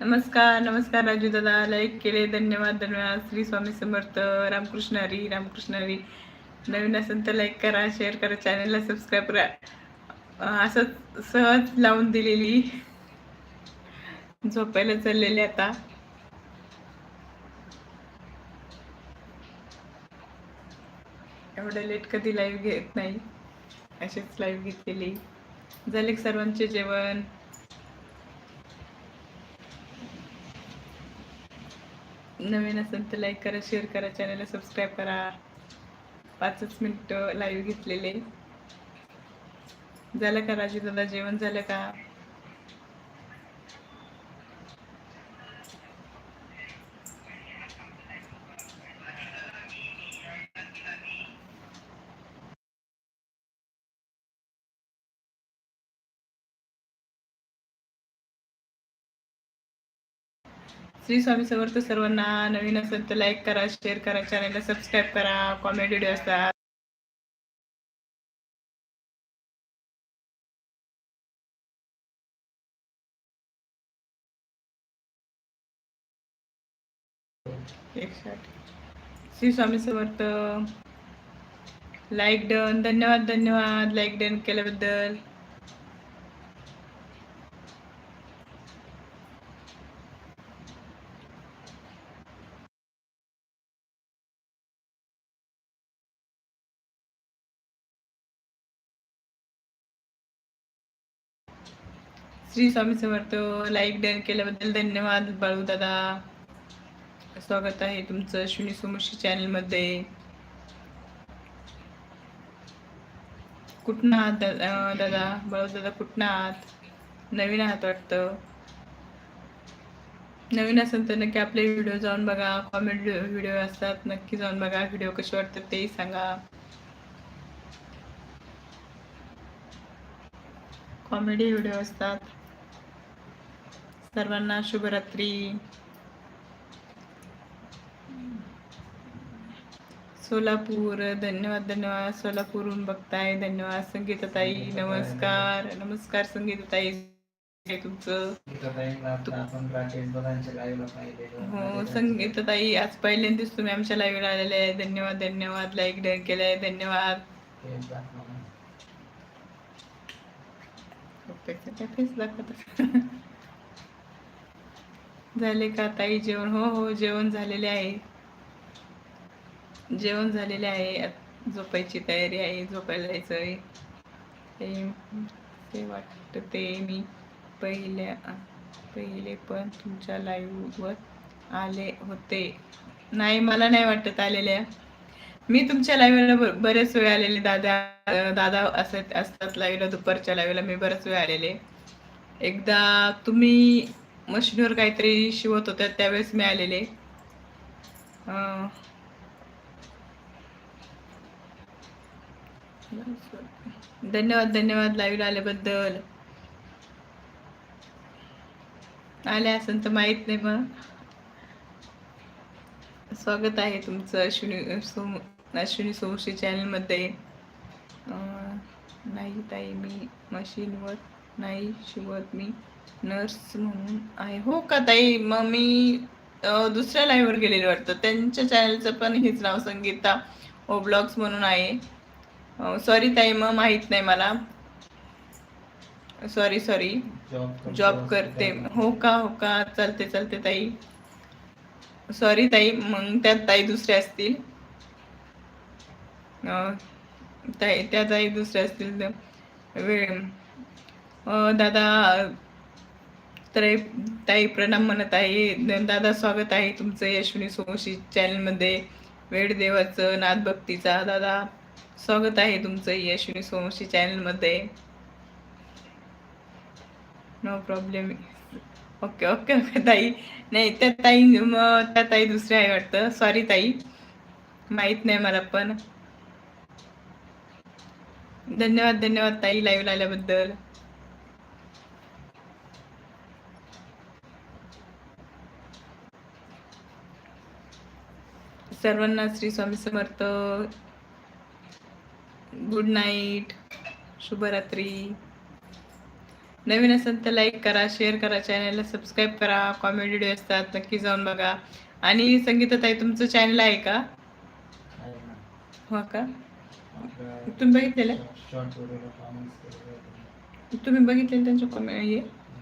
नमस्कार नमस्कार राजू दादा. लाईक केले धन्यवाद. धन्यवाद. श्री स्वामी समर्थ रामकृष्ण हरी रामकृष्ण हरी. नवीन असेल तर लाईक करा शेअर करा चॅनलला सबस्क्राईब करा. अं, असं सहज लावून दिलेली झोपायला चाललेली आता. एवढं लेट कधी लाईव्ह घेत नाही. अशीच लाईव्ह घेतलेली. झाले सर्वांचे जेवण? नवीन असेल तर लाईक करा शेअर करा चॅनलला सबस्क्राईब करा. पाचच मिनिटं लाईव्ह घेतलेले. झालं का राजू दादा? जेवण झालं का? श्री स्वामी समर्थ सर्वांना नवीन असेल तर लाईक करा शेअर करा चॅनलला सबस्क्राईब करा. कॉमेडी व्हिडिओ असतात. श्री स्वामी समर्थ. लाईक डन धन्यवाद धन्यवाद. लाईक डन केल्याबद्दल. श्री स्वामी समर्थ लाईक डन केल्याबद्दल धन्यवाद बाळू दादा. स्वागत आहे तुमचं अश्विनी सोमशी चॅनलमध्ये कुठं आहात दादा? बाळू दादा कुठं आहात? नवीन आहात वाटतं? नवीन असेल तर नक्की आपले व्हिडिओ जाऊन बघा कॉमेडी व्हिडिओ असतात नक्की जाऊन बघा. व्हिडिओ कसे वाटतात तेही सांगा. कॉमेडी व्हिडिओ असतात. सर्वांना शुभरात्री. सोलापूर धन्यवाद धन्यवाद. सोलापूरहून बघताय धन्यवाद. संगीताताई नमस्कार. नमस्कार संगीताताई. हे तुमचं. हो संगीताताई आज पहिल्यांदाच तुम्ही आमच्या लाईव्हला आलेले आहे. धन्यवाद धन्यवाद. लाईक डन केलंय. धन्यवाद. फेस दाखवत. झाले का ताई? जेवण? हो हो जेवण झालेले आहे. जेवण झालेले आहे. झोपायची तयारी आहे. झोपायला जायचं ते ते वाटते मी पहिल्या पहिले पण तुमच्या लाईव्हवर आले होते. नाही मला नाही वाटत आलेल्या. मी तुमच्या लाईव्हला बरेच वेळ आलेले. दादा दादा असत असतात लाईव्हला दुपारच्या लाईव्हला मी बरेच वेळ आलेले. एकदा तुम्ही मशीनवर काहीतरी शिवत होत्या त्यावेळेस मी आलेले धन्यवाद धन्यवाद लाईव्हला आल्याबद्दल. आले असेल तर माहीत नाही मग स्वागत आहे तुमचं अश्विनी सोम अश्विनी सोमशी चॅनलमध्ये. नाही ताई मी मशीनवर नाही शिवत मी. नर्स म्हणून आहे. हो का ताई? मग मी दुसऱ्या लाईव्हवर गेलेले वाटतं. त्यांच्या चॅनलचं पण हेच नाव संगीता ओ ब्लॉग्स म्हणून आहे. सॉरी ताई मग माहीत नाही मला. सॉरी सॉरी जॉब करतो. हो का हो का? चालते चालते ताई. सॉरी ताई मग त्यात ताई दुसऱ्या असतील. ताई त्या ताई दुसऱ्या असतील वेळ. दादा तर ताई प्रणाम म्हणत आहे. दादा स्वागत आहे तुमचं यशवनी सोमशी चॅनलमध्ये. वेळ देवाचं नादभक्तीचा दादा स्वागत आहे तुमचं यशवनी सोमशी चॅनलमध्ये. No problem okay okay okay ताई. नाही त्या ताई मग त्या ताई दुसऱ्या आहे वाटतं. सॉरी ताई. माहीत नाही मला पण. धन्यवाद धन्यवाद ताई लाईव्ह आल्याबद्दल. सर्वांना श्री स्वामी समर्थ. गुड नाईट शुभरात्री. नवीन असेल तर लाईक करा शेअर करा चॅनलला सबस्क्राईब करा. कॉमेडी व्हिडिओ असतात नक्की जाऊन बघा. आणि संगीताताई तुमचं चॅनल आहे का. हो का? तुम्ही बघितलेलं. तुम्ही बघितलेलं त्यांच्या हे.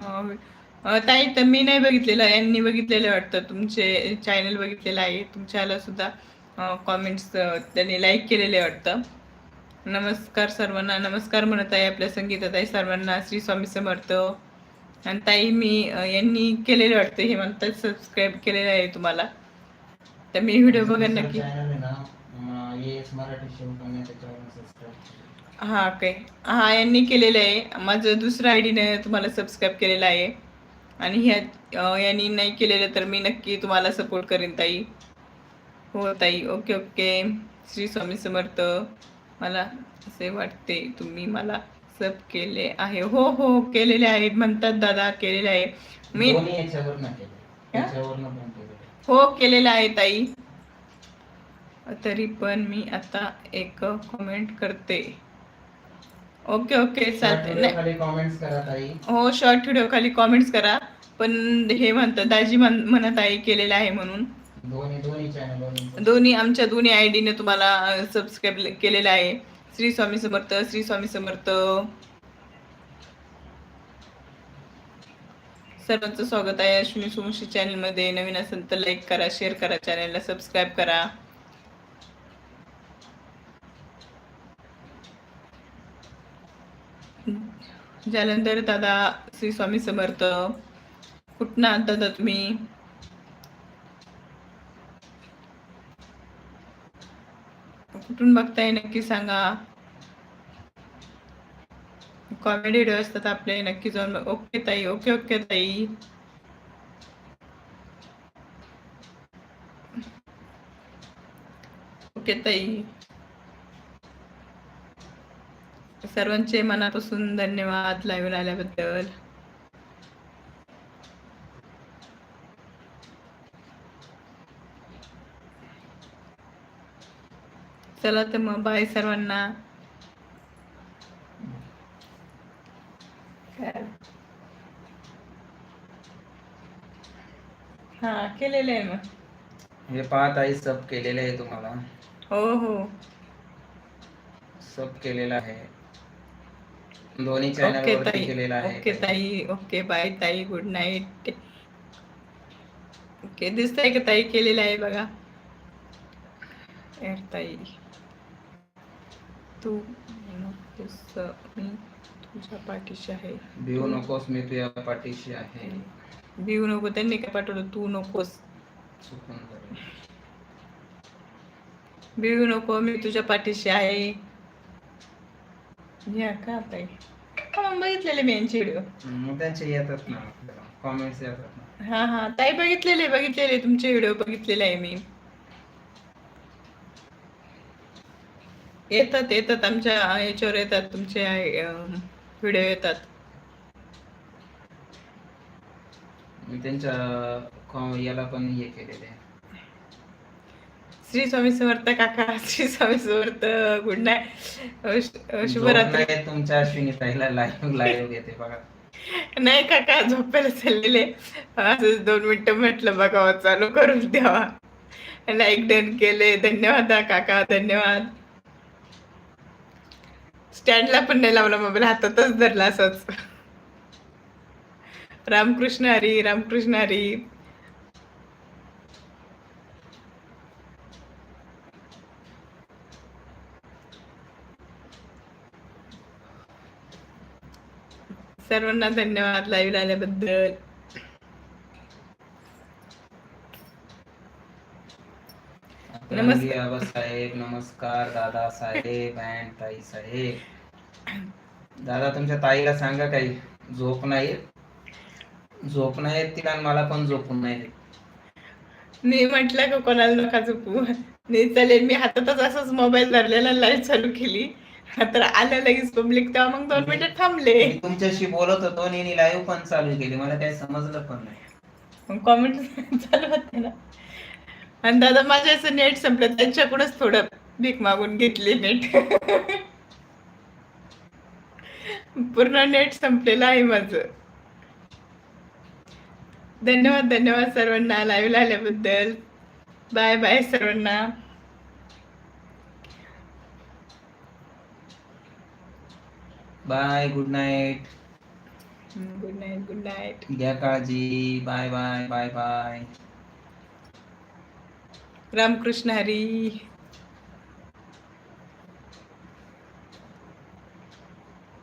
अं, ताई तर मी नाही बघितलेलं. यांनी बघितलेलं वाटतं. तुमचे चॅनल बघितलेलं आहे. तुमच्याला सुद्धा कॉमेंट्स त्यांनी लाईक केलेले वाटतं. नमस्कार सर्वांना. नमस्कार म्हणत आहे आपल्या संगीताताई सर्वांना. श्री स्वामी समर्थ. आणि ताई मी यांनी केलेले वाटतं. हे म्हणतात सबस्क्राईब केलेलं आहे तुम्हाला. तर मी व्हिडिओ बघा नक्की. हा काय हा यांनी केलेलं आहे. माझं दुसरं आय डीने तुम्हाला सबस्क्राईब केलेलं आहे. आणि ह्या यांनी नाही केलेलं तर मी नक्की तुम्हाला सपोर्ट करेन ताई. हो ताई. Okay okay. श्री स्वामी समर्थ. मला असे वाटते तुम्ही मला सब केले आहे. हो हो केलेले आहेत. म्हणतात दादा केलेले आहे. मी हो? केलेलं आहे ताई. तरी पण मी आता एक कमेंट करते. ओके ओके चालते नाही खाली कॉमेंट्स करा ताई. हो शॉर्ट व्हिडिओ खाली कॉमेंट्स करा. पण हे म्हणतात दाजी म्हण- म्हणत आहे केलेलं आहे म्हणून. दोन्ही आमच्या दोन्ही आय डीने तुम्हाला सबस्क्राईब केलेलं आहे. श्री स्वामी समर्थ श्री स्वामी समर्थ. सर्वांचं स्वागत आहे अश्विनी सुमुशी चॅनलमध्ये. नवीन असेल तर लाईक करा शेअर करा चॅनलला सबस्क्राईब करा. जालंधर दादा श्री स्वामी समर्थ कुठनं आहात दादा तुम्ही? कुठून बघताय नक्की सांगा. कॉमेडी व्हिडिओ असतात आपले नक्की जाऊन ओके ताई ओके ओके ताई. ओके ताई. सर्वांचे मनापासून धन्यवाद लाईव्ह आल्याबद्दल चला तर मग बाय सर्वांना. हा केलेलं आहे मग. हे पाहत आई सब केलेले आहे तुम्हाला. हो हो. सब केलेलं आहे. दोन्ही चॅनल ओके ताई केलेलं आहे ओके ताई ओके बाय ताई गुड नाईट ओके दिसतंय का ताई केलेलं आहे बघा? यार ताई. तू नकोस मी तुझ्या पाठीशी आहे. भिवू नकोस मी तुझ्या पाठीशी आहे. भिवू नको त्यांनी काय पाठवलं? तू नकोस. भिवू नको मी तुझ्या पाठीशी आहे. या का ताई? हा मग बघितलेले मी यांचे व्हिडिओ मग त्यांचे येतात ना कॉमेंट्स येतात ना. हा हा. ताई बघितलेले बघितलेले तुमचे व्हिडिओ बघितलेले आहे मी. येतात येतात आमच्या याच्यावर येतात तुमचे व्हिडिओ येतात. मी त्यांच्या कॉ- याला पण हे केलेले. आहे. श्री स्वामी समर्थ काका श्री स्वामी समर्थ गुड नाईट. शुभरात्री. तुमच्या अश्विनी ताईला लाईव्ह लाईव्ह घेते बघा. नाही काका झोपायला चाललेले. असं दोन मिनिटं म्हटलं बघावं चालू करून द्यावा. लाईक डन केले. धन्यवाद काका धन्यवाद. स्टँडला पण नाही लावला मोबाईल हातातच धरला असंच. रामकृष्ण हरी रामकृष्ण हरी. सर्वांना धन्यवाद लाईव्ह आल्याबद्दल नमस्कार. आबासाहेब नमस्कार दादा साहेब अँड ताई साहेब दादा तुमच्या ताईला सांगा काही झोप नाही झोप नाही येत तिला मला पण झोपून नाही. मी म्हटलं का कोणाला नका झोपू नाही चालेल मी हातातच असंच मोबाईल धरलेला लाईव्ह चालू केली तर आलं लगेच पब्लिक तेव्हा मग दोन मिनिटं थांबले. मी तुमच्याशी बोलत होतो आणि लाईव्ह पण चालू केली. मला काही समजलं पण नाही. मग कॉमेंट चालू होते ना. आणि दादा माझं असं नेट संपलं. त्यांच्याकडूनच थोडं भीक मागून घेतली नेट पूर्ण नेट संपलेलं आहे माझं. धन्यवाद धन्यवाद सर्वांना. लाईव्ह आल्याबद्दल. बाय बाय सर्वांना. Bye good night good night good night घ्या काळजी bye bye bye bye Ramkrishna Hari